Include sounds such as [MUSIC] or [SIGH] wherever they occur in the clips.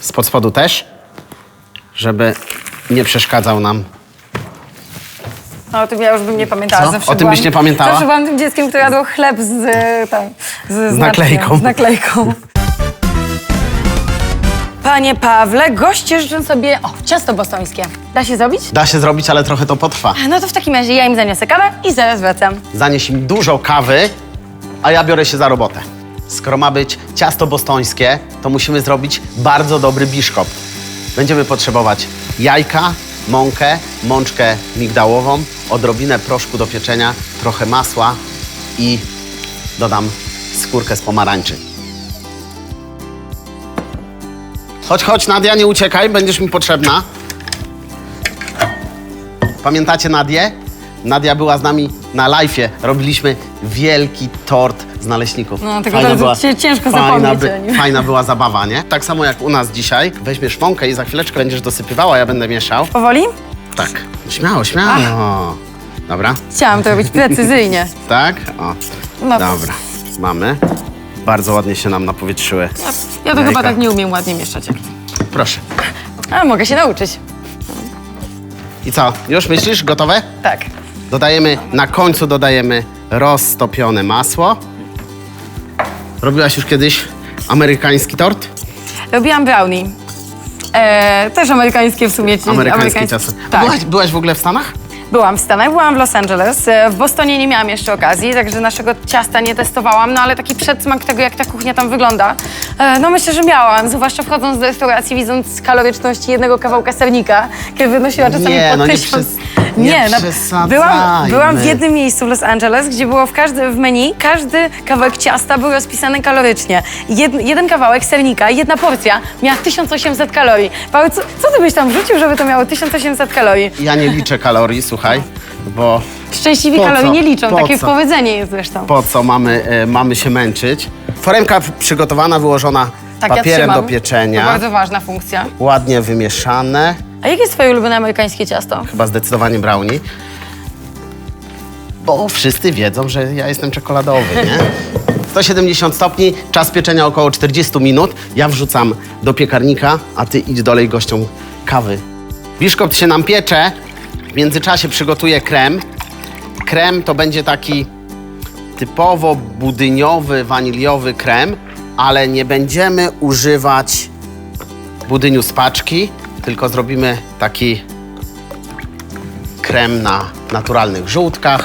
spod spodu też, żeby nie przeszkadzał nam. No, o tym ja już bym nie pamiętała. Co? Zawsze O tym byś byłam- nie pamiętała? Zawsze byłam tym dzieckiem, które jadło chleb z, e, z, z, naklejką. Z naklejką. Panie Pawle, goście życzą sobie... O, ciasto bostońskie. Da się zrobić? Da się zrobić, ale trochę to potrwa. No to w takim razie ja im zaniosę kawę i zaraz wracam. Zanieś im dużo kawy, a ja biorę się za robotę. Skoro ma być ciasto bostońskie, to musimy zrobić bardzo dobry biszkopt. Będziemy potrzebować jajka, mąkę, mączkę migdałową, odrobinę proszku do pieczenia, trochę masła i dodam skórkę z pomarańczy. Chodź, chodź, Nadia, nie uciekaj, będziesz mi potrzebna. Pamiętacie Nadię? Nadia była z nami na live'ie. Robiliśmy wielki tort z naleśników. No, tego to ci- ciężko fajna, zapomnieć o nim. [LAUGHS] fajna była zabawa, nie? Tak samo jak u nas dzisiaj. Weźmiesz mąkę i za chwileczkę będziesz dosypywała, ja będę mieszał. Powoli? Tak. Śmiało, śmiało. Dobra. Chciałam to robić precyzyjnie. [LAUGHS] Tak? O. No Dobra. Mamy. Bardzo ładnie się nam napowietrzyły. Ja to Jajka. chyba tak nie umiem ładnie mieszać. jak ty. Proszę. A, mogę się nauczyć. I co? Już myślisz? Gotowe? Tak. Dodajemy, na końcu dodajemy roztopione masło. Robiłaś już kiedyś amerykański tort? Robiłam brownie. E, też amerykańskie w sumie. czyli Amerykańskie. A Tak. Byłaś, byłaś w ogóle w Stanach? Byłam w Stanach, byłam w Los Angeles. E, W Bostonie nie miałam jeszcze okazji, także naszego ciasta nie testowałam, no ale taki przedsmak tego, jak ta kuchnia tam wygląda, e, no myślę, że miałam. Zwłaszcza wchodząc do restauracji, widząc kaloryczności jednego kawałka sernika, kiedy wynosiła czasami Nie, po no nie tysiąc. przes- nie na- przesadzajmy. byłam, byłam w jednym miejscu w Los Angeles, gdzie było w każdy w menu, każdy kawałek ciasta był rozpisany kalorycznie. Jed, jeden kawałek sernika, jedna porcja miała 1800 kalorii. Paweł, co, co ty byś tam wrzucił, żeby to miało 1800 kalorii? Ja nie liczę kalorii, słuchaj, bo Szczęśliwi Po kalorii nie liczą, Po takie co? powiedzenie jest zresztą. po co mamy, e, mamy się męczyć? Foremka w- przygotowana, wyłożona Tak, papierem do pieczenia. To bardzo ważna funkcja. Ładnie wymieszane. A jakie jest twoje ulubione amerykańskie ciasto? Chyba zdecydowanie brownie. Bo wszyscy wiedzą, że ja jestem czekoladowy, nie? [LAUGHS] 170 stopni, czas pieczenia około 40 minut. Ja wrzucam do piekarnika, a ty idź dolej gościom kawy. Biszkopt się nam piecze. W międzyczasie przygotuję krem. Krem to będzie taki typowo budyniowy, waniliowy krem, ale nie będziemy używać budyniu z paczki, tylko zrobimy taki krem na naturalnych żółtkach,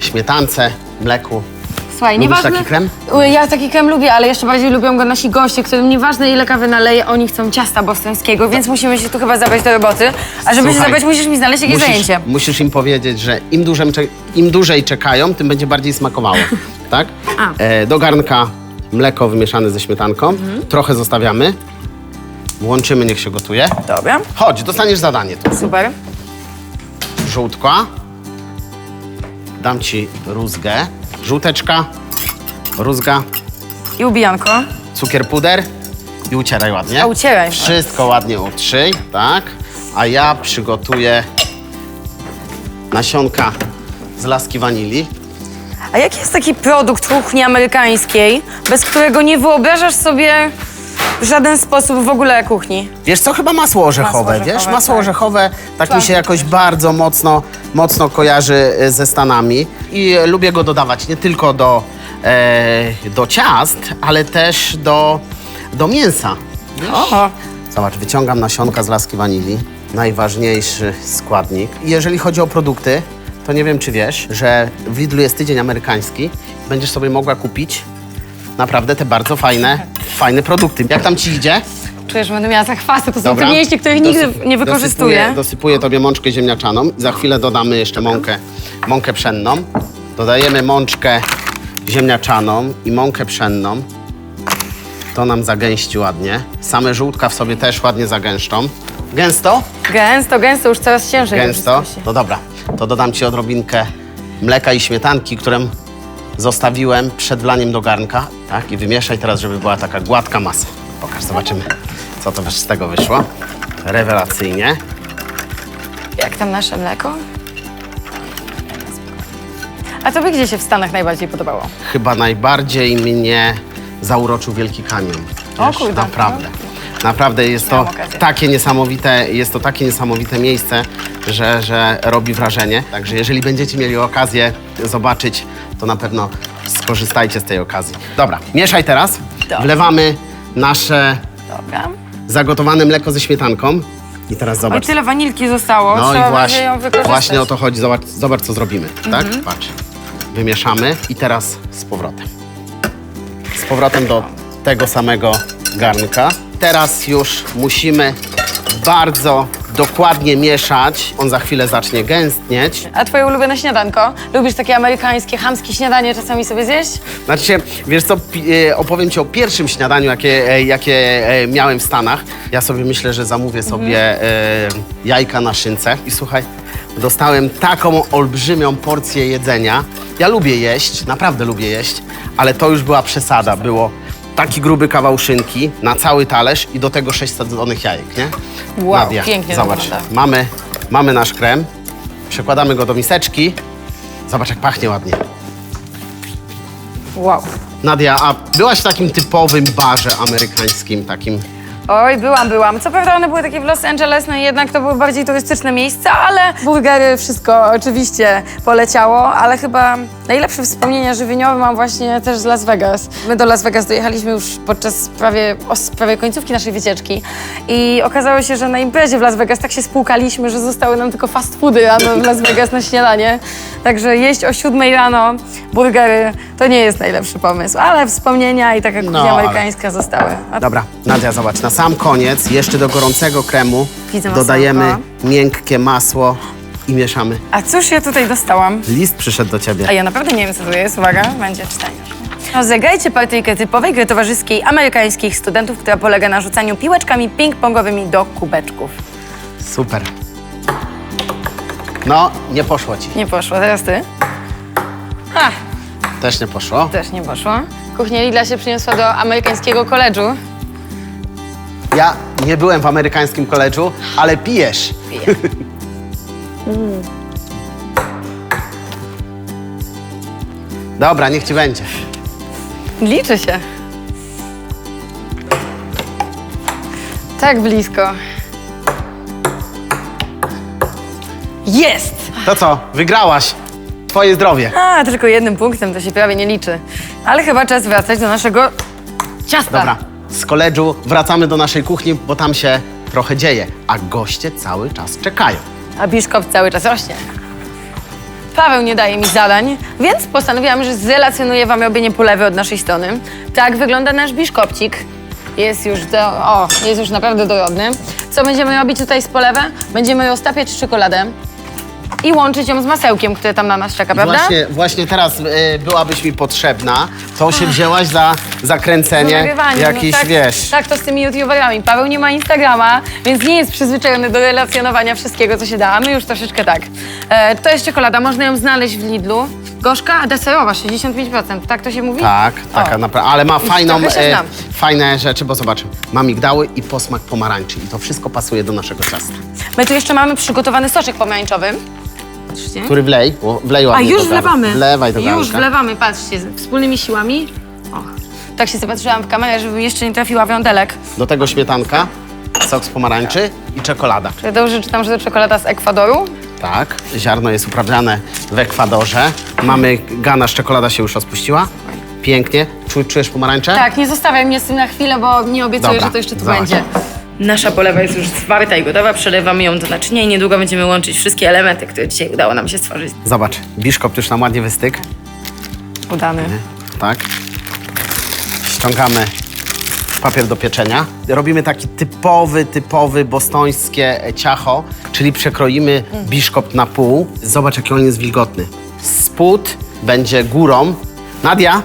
śmietance, mleku. Słuchaj, Lubisz nieważne... taki krem? Ja taki krem lubię, ale jeszcze bardziej lubią go nasi goście, którym nieważne ile kawy naleje, oni chcą ciasta bostońskiego, więc musimy się tu chyba zabrać do roboty. A żeby się Słuchaj, zabrać, musisz mi znaleźć jakieś musisz, zajęcie. Musisz im powiedzieć, że im, dłużej, cze- im dłużej czekają, tym będzie bardziej smakowało. [LAUGHS] tak? A. E, do garnka mleko wymieszane ze śmietanką. Mhm. Trochę zostawiamy. Włączymy, niech się gotuje. Dobra, Chodź, dostaniesz zadanie tu. super. żółtka. Dam ci rózgę. Żółteczka, rózga, I ubijanko. cukier puder i ucieraj ładnie. A ucieraj. Wszystko ładnie utrzyj, tak. A ja przygotuję nasionka z laski wanilii. A jaki jest taki produkt kuchni amerykańskiej, bez którego nie wyobrażasz sobie w żaden sposób w ogóle kuchni? Wiesz co, chyba masło orzechowe, Masło wiesz? orzechowe, Masło tak. orzechowe tak mi się jakoś bardzo mocno, mocno kojarzy e, ze Stanami i e, lubię go dodawać nie tylko do, e, do ciast, ale też do, do mięsa. O, Zobacz, wyciągam nasionka z laski wanilii, najważniejszy składnik. I jeżeli chodzi o produkty, to nie wiem, czy wiesz, że w Lidlu jest tydzień amerykański. Będziesz sobie mogła kupić naprawdę te bardzo fajne, fajne produkty. Jak tam ci idzie? czuję, że będę miała zachwasy. To są Dobra. te mięśnie, których nigdy Dosyp- nie wykorzystuję. Dosypuję, dosypuję tobie mączkę ziemniaczaną. Za chwilę dodamy jeszcze mąkę, mąkę pszenną. Dodajemy mączkę ziemniaczaną i mąkę pszenną. To nam zagęści ładnie. Same żółtka w sobie też ładnie zagęszczą. Gęsto? Gęsto, gęsto, już coraz ciężej. Gęsto? To dobra. To dodam ci odrobinkę mleka i śmietanki, którą zostawiłem przed wlaniem do garnka. Tak? I wymieszaj teraz, żeby była taka gładka masa. Pokaż, zobaczymy, co to z tego wyszło. Rewelacyjnie. Jak tam nasze mleko? A tobie gdzie się w Stanach najbardziej podobało? Chyba najbardziej mnie zauroczył Wielki Kanion. O Wiesz, kurde. Naprawdę. Naprawdę jest to Miałam okazję. takie niesamowite, jest to takie niesamowite miejsce, że, że robi wrażenie. Także jeżeli będziecie mieli okazję zobaczyć, to na pewno skorzystajcie z tej okazji. Dobra, mieszaj teraz. Dobra. Wlewamy nasze Dobra. zagotowane mleko ze śmietanką. I teraz Oj, zobacz. tyle wanilki zostało, No trzeba i będzie ją właśnie, wykorzystać. właśnie o to chodzi. Zobacz, zobacz co zrobimy, tak? Mhm. Patrz. Wymieszamy i teraz z powrotem. Z powrotem do tego samego garnka. Teraz już musimy bardzo dokładnie mieszać. On za chwilę zacznie gęstnieć. A twoje ulubione śniadanko? Lubisz takie amerykańskie, chamskie śniadanie czasami sobie zjeść? Znaczy się, wiesz co, pi- e, opowiem Ci o pierwszym śniadaniu, jakie, e, jakie e, miałem w Stanach. Ja sobie myślę, że zamówię sobie e, jajka na szynce i słuchaj, dostałem taką olbrzymią porcję jedzenia. Ja lubię jeść, naprawdę lubię jeść, ale to już była przesada. Było taki gruby kawał szynki na cały talerz i do tego sześć sadzonych jajek, nie? Wow, pięknie to zobacz, wygląda. mamy, mamy nasz krem, przekładamy go do miseczki. Zobacz, jak pachnie ładnie. Wow. Nadia, a byłaś w takim typowym barze amerykańskim, takim... Oj, byłam, byłam. Co prawda one były takie w Los Angeles, no i jednak to były bardziej turystyczne miejsca, ale burgery, wszystko oczywiście poleciało, ale chyba najlepsze wspomnienia żywieniowe mam właśnie też z Las Vegas. My do Las Vegas dojechaliśmy już podczas prawie, os, prawie końcówki naszej wycieczki i okazało się, że na imprezie w Las Vegas tak się spłukaliśmy, że zostały nam tylko fast foody rano w Las Vegas na śniadanie. Także jeść o siódmej rano burgery to nie jest najlepszy pomysł, ale wspomnienia i taka kuchnia No, ale- amerykańska zostały. A Dobra, Nadia, zobacz, na sam koniec, jeszcze do gorącego kremu Widzę dodajemy miękkie masło i mieszamy. A cóż ja tutaj dostałam? List przyszedł do ciebie. A ja naprawdę nie wiem, co to jest. Uwaga, będzie czytanie. No, zagrajcie partyjkę typowej gry towarzyskiej amerykańskich studentów, która polega na rzucaniu piłeczkami ping-pongowymi do kubeczków. Super. No, nie poszło ci. Nie poszło, teraz ty. Ha, Też nie poszło. też nie poszło. Kuchnia Lidla się przyniosła do amerykańskiego koledżu. Ja nie byłem w amerykańskim koledżu, ale pijesz. Piję. [LAUGHS] Dobra, niech ci będzie. Liczy się. Tak blisko. Jest! To co, wygrałaś. Twoje zdrowie. A, tylko jednym punktem to się prawie nie liczy. Ale chyba czas wracać do naszego ciasta. Dobra, z koledżu wracamy do naszej kuchni, bo tam się trochę dzieje, a goście cały czas czekają. A biszkopt cały czas rośnie. Paweł nie daje mi zadań, więc postanowiłam, że zrelacjonuję wam robienie polewy od naszej strony. Tak wygląda nasz biszkopcik. Jest już, do, o, jest już naprawdę dorodny. Co będziemy robić tutaj z polewę? Będziemy roztapiać czekoladę i łączyć ją z masełkiem, które tam na nas czeka, prawda? Właśnie, właśnie teraz y, byłabyś mi potrzebna, to się wzięłaś za zakręcenie Nagrywanie, jakiś, no tak, wiesz... Tak, to z tymi youtuberami. Paweł nie ma Instagrama, więc nie jest przyzwyczajony do relacjonowania wszystkiego, co się da, a my już troszeczkę tak. E, to jest czekolada, można ją znaleźć w Lidlu. Gorzka, deserowa, 65%, tak to się mówi? Tak, taka naprawdę, ale ma fajną, trochę się e, znam. fajne rzeczy, bo zobacz, ma migdały i posmak pomarańczy i to wszystko pasuje do naszego ciasta. My tu jeszcze mamy przygotowany soczek pomarańczowy. Patrzcie. Który wlej, o, wlej A już do wlewamy. Wlewaj do Już garnka. wlewamy, patrzcie, wspólnymi siłami. O, tak się zapatrzyłam w kamerę, żebym jeszcze nie trafiła wiądelek. Do tego śmietanka, sok z pomarańczy i czekolada. Czy dobrze czytam, że to czekolada z Ekwadoru? Tak, ziarno jest uprawiane w Ekwadorze. Mamy ganasz, czekolada się już rozpuściła. Pięknie. Czu, czujesz pomarańcze? Tak, nie zostawiaj mnie z tym na chwilę, bo nie obiecuję, Dobra, że to jeszcze tu zobacz. będzie. Nasza polewa jest już zwarta i gotowa. Przelewamy ją do naczynia i niedługo będziemy łączyć wszystkie elementy, które dzisiaj udało nam się stworzyć. Zobacz, biszkopt już nam ładnie wystyk. Udany. Tak. Ściągamy papier do pieczenia. Robimy taki typowy, typowy bostońskie ciacho, czyli przekroimy biszkopt na pół. Zobacz, jaki on jest wilgotny. Spód będzie górą. Nadia?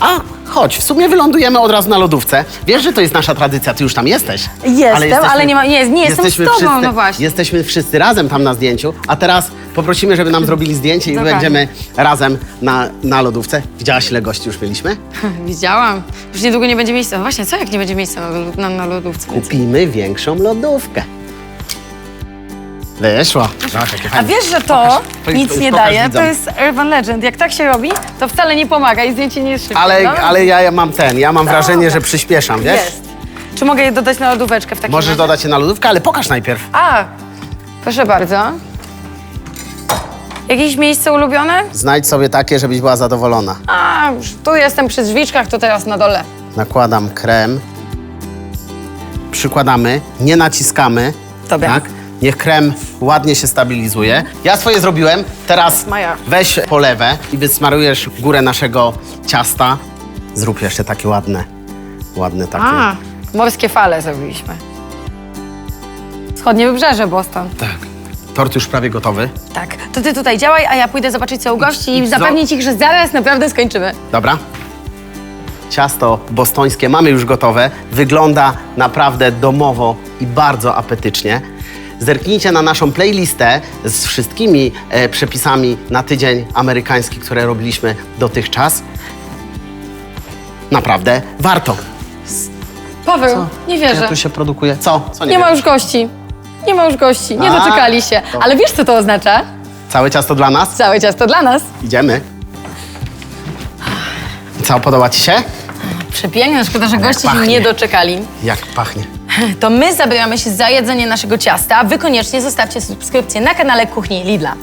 A, chodź, w sumie wylądujemy od razu na lodówce. Wiesz, że to jest nasza tradycja, ty już tam jesteś. Jestem, ale nie ma- nie, nie jestem z jesteśmy tobą, wszyscy, no właśnie. Jesteśmy wszyscy razem tam na zdjęciu, a teraz poprosimy, żeby nam zrobili zdjęcie i Dokładnie. będziemy razem na, na lodówce. Widziałaś, ile gości już mieliśmy? [LAUGHS] Widziałam. Już niedługo nie będzie miejsca. No właśnie, co jak nie będzie miejsca na, na, na lodówce? Kupimy większą lodówkę. Zobacz, jakie A wiesz, że to Pokaż, to nic już nie pokaż daje? To jest Urban Legend. Jak tak się robi, to wcale nie pomaga i zdjęcie nie jest szybkie. Ale, no? ale ja, ja mam ten, ja mam wrażenie, że przyspieszam, wiesz? Jest. Czy mogę je dodać na lodóweczkę w takim Możesz razie? dodać je na lodówkę, ale pokaż najpierw. A, proszę bardzo. Jakieś miejsce ulubione? Znajdź sobie takie, żebyś była zadowolona. A, już tu jestem przy drzwiczkach, to teraz na dole. Nakładam krem. Przykładamy, nie naciskamy. Dobra. Tak? Niech krem ładnie się stabilizuje. Ja swoje zrobiłem. Teraz Maja. weź polewę i wysmarujesz górę naszego ciasta. Zrób jeszcze takie ładne, ładne takie. A, morskie fale zrobiliśmy. Wschodnie wybrzeże Boston. Tak. Tort już prawie gotowy. Tak, to ty tutaj działaj, a ja pójdę zobaczyć co u gości i zapewnić ich, że zaraz naprawdę skończymy. Dobra. Ciasto bostońskie mamy już gotowe. Wygląda naprawdę domowo i bardzo apetycznie. Zerknijcie na naszą playlistę z wszystkimi e, przepisami na tydzień amerykański, które robiliśmy dotychczas. Naprawdę warto. Paweł, nie wierzę. Jak tu się produkuje? Co? Co Nie ma wiem? już gości. Nie ma już gości, nie A, doczekali się. to- Ale wiesz co to oznacza? Całe ciasto dla nas? Całe ciasto dla nas. Idziemy. Co, podoba Ci się? Przepięknie, szkoda, że goście się pachnie. nie doczekali. Jak pachnie. To my zabieramy się za jedzenie naszego ciasta, a wy koniecznie zostawcie subskrypcję na kanale Kuchni Lidla.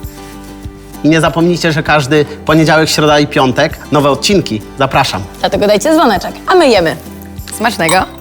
I nie zapomnijcie, że każdy poniedziałek, środa i piątek nowe odcinki. Zapraszam. Dlatego dajcie dzwoneczek, a my jemy. Smacznego!